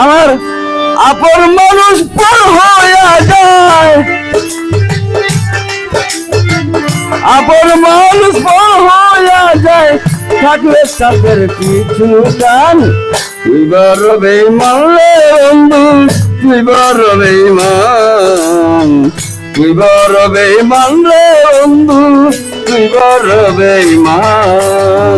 আমার আপন মানুষ পর হইয়া যায়। আপন মানুষ পর হইয়া যায়। থাকলে সাথের কিছু টান। তুই বড় বেইমান রে বন্ধু, তুই বড় বেইমান তুই বড় বেইমান রে বন্ধু, তুই বড় বেইমান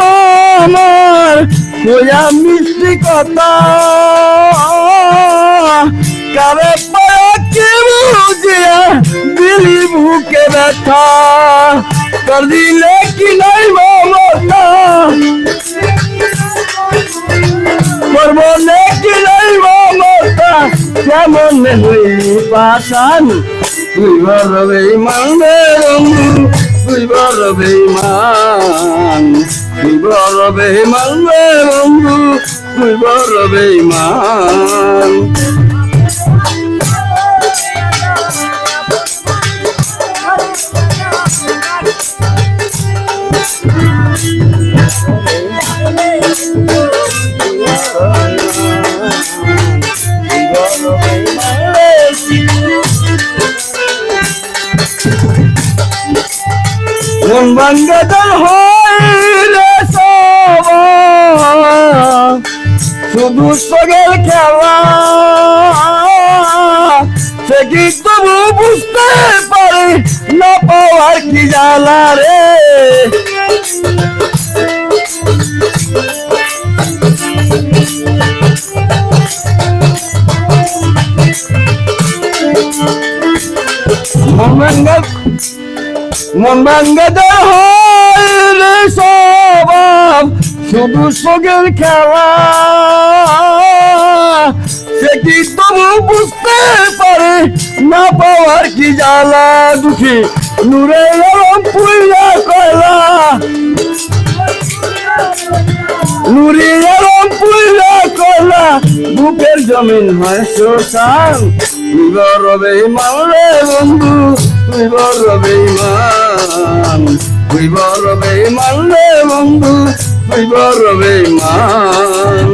আমার তোয়া মিষ্টি কথা। কারে পায়া কি বুঝিয়া দিলি বুকে ব্যথা? কর দিলে কি নাই মমতা? করব নাকি নাই মমতা? কেমন হইলি পাশান তুই তুই তুই বড় বেইমান রে বন্ধু তুই শুধু সগের খেলা। সে কি তবু বুঝতে পারে? না পাওয়ার কি জ্বালা রে? মন বাঙ্গা মন ভাঙ্গাদার হইলে স্বভাব শুধু সগের খেলা। সে কি তবু বুঝতে পারে, না পাওয়ার কি জ্বালা দুঃখী? নূরে আলম পুইলা কয়লা। নুরি আলম পুইলা কয়লা। বুকের জমিন হয় শ্মশান তুই বড় রে বন্ধু, তুই বেইমান তুই বড় বেইমান রে বন্ধু তুই বড় বেইমান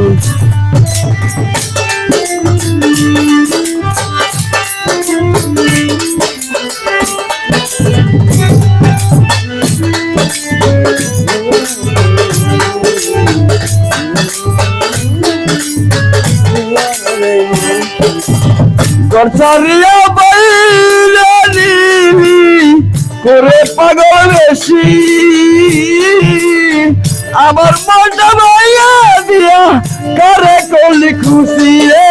গরসারিয়া বাইরে নিবি করে পাগল বেশি। আমার মনটা ভাইয়া দিয়া করে করলি খুশি রে।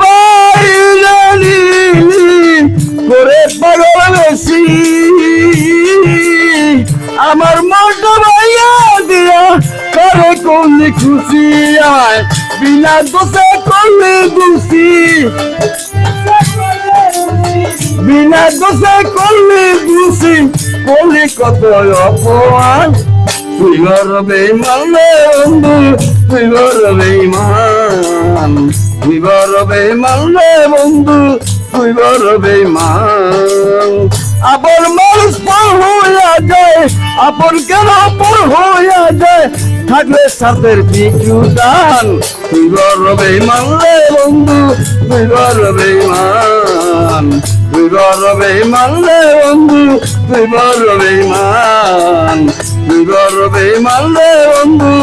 বাইরে করে পাগল বেশি। আমার মনটা ভাইয়া দিয়া করে করলি খুশি আমায় বিনা দোষে করলি খুশি বিনা দোষে করলি খুশি করলি কত অপমান। তুই বেইমান রে বন্ধু, তুই বড় বেইমান তুই বেইমান রে বন্ধু, তুই বড় বেইমান আপন মানুষ আপন কেন পর হইয়া যায়? থাকলে সাথের কিছু দান তুই বড় মানলে বন্ধু, তুই বড় মান। তুই বড় মানলে বন্ধু, তুই বড় মান। তুই গরবে বেমান বন্ধু